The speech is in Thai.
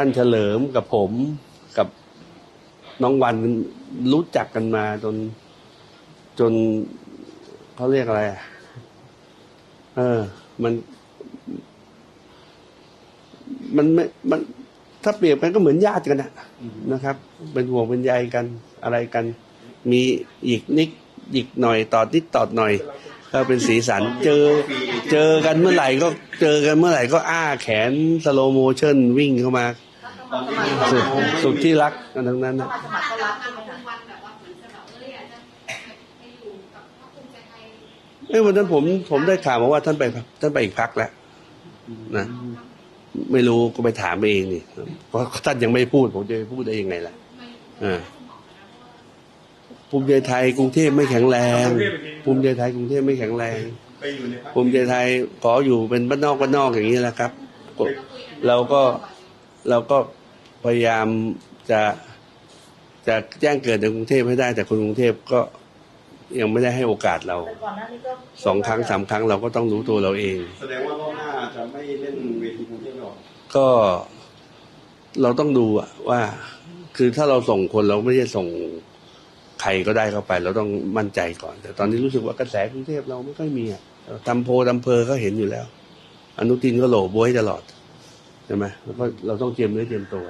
ท่านเฉลิมกับผมกับน้องวันรู้จักกันมาจน จนเขาเรียกอะไรเออ มัน มันไม่มันถ้าเปรียบกันก็เหมือนญาติกันนะนะครับ เป็นห่วงเป็นใยกันอะไรกัน มีอีกนิดอีกหน่อยต่อนิดต่อหน่อย ก็เป็นสีสัน เจอ เจอกันเมื่อไหร่ก็เจอกันเมื่อไหร่ก็อ้าแขนสโลโมชั่นวิ่งเข้ามา สุดสุดที่รักกันทั้งนั้นนะสมัครเขารับใช่ไหมคะวันแบบว่าเหมือนจะแบบเอออยากจะไปอยู่กับพรรคภูมิใจไทยเอ้ยวันนั้นผมผมได้ข่าวมาว่าท่านไปท่านไปอีกพักแล้วนะไม่รู้ก็ไปถามเองนี่เพราะท่านยังไม่พูด ผมจะไปพูดได้ยังไงล่ะไม่อ่าภูมิใจไทยกรุงเทพไม่แข็งแรง ภูมิใจไทยกรุงเทพไม่แข็งแรงไปอยู่ในพรรคภูมิใจไทยขออยู่เป็นบ้านนอกบ้านนอกอย่างนี้แหละครับ เราก็ เราก็พยายามจะจะแจ้งเกิดในกรุงเทพให้ได้ แต่คนกรุงเทพก็ยังไม่ได้ให้โอกาสเรา แต่ก่อนหน้านี้ก็สองครั้งสามครั้งเราก็ต้องรู้ตัวเราเอง แสดงว่ารอบหน้าจะไม่เล่นเวทีกรุงเทพหรอกก็เราต้องดูอะว่า คือถ้าเราส่งคนเราไม่ได้ส่งใครก็ได้เข้าไป เราต้องมั่นใจก่อน แต่ตอนนี้รู้สึกว่ากระแสกรุงเทพเราไม่ค่อยมีอะตำโพตำเพอเขาเห็นอยู่แล้ว อนุทินก็โหลบวยตลอด ใช่ไหมแล้วก็เราต้องเตรียมเนื้อเตรียมตัว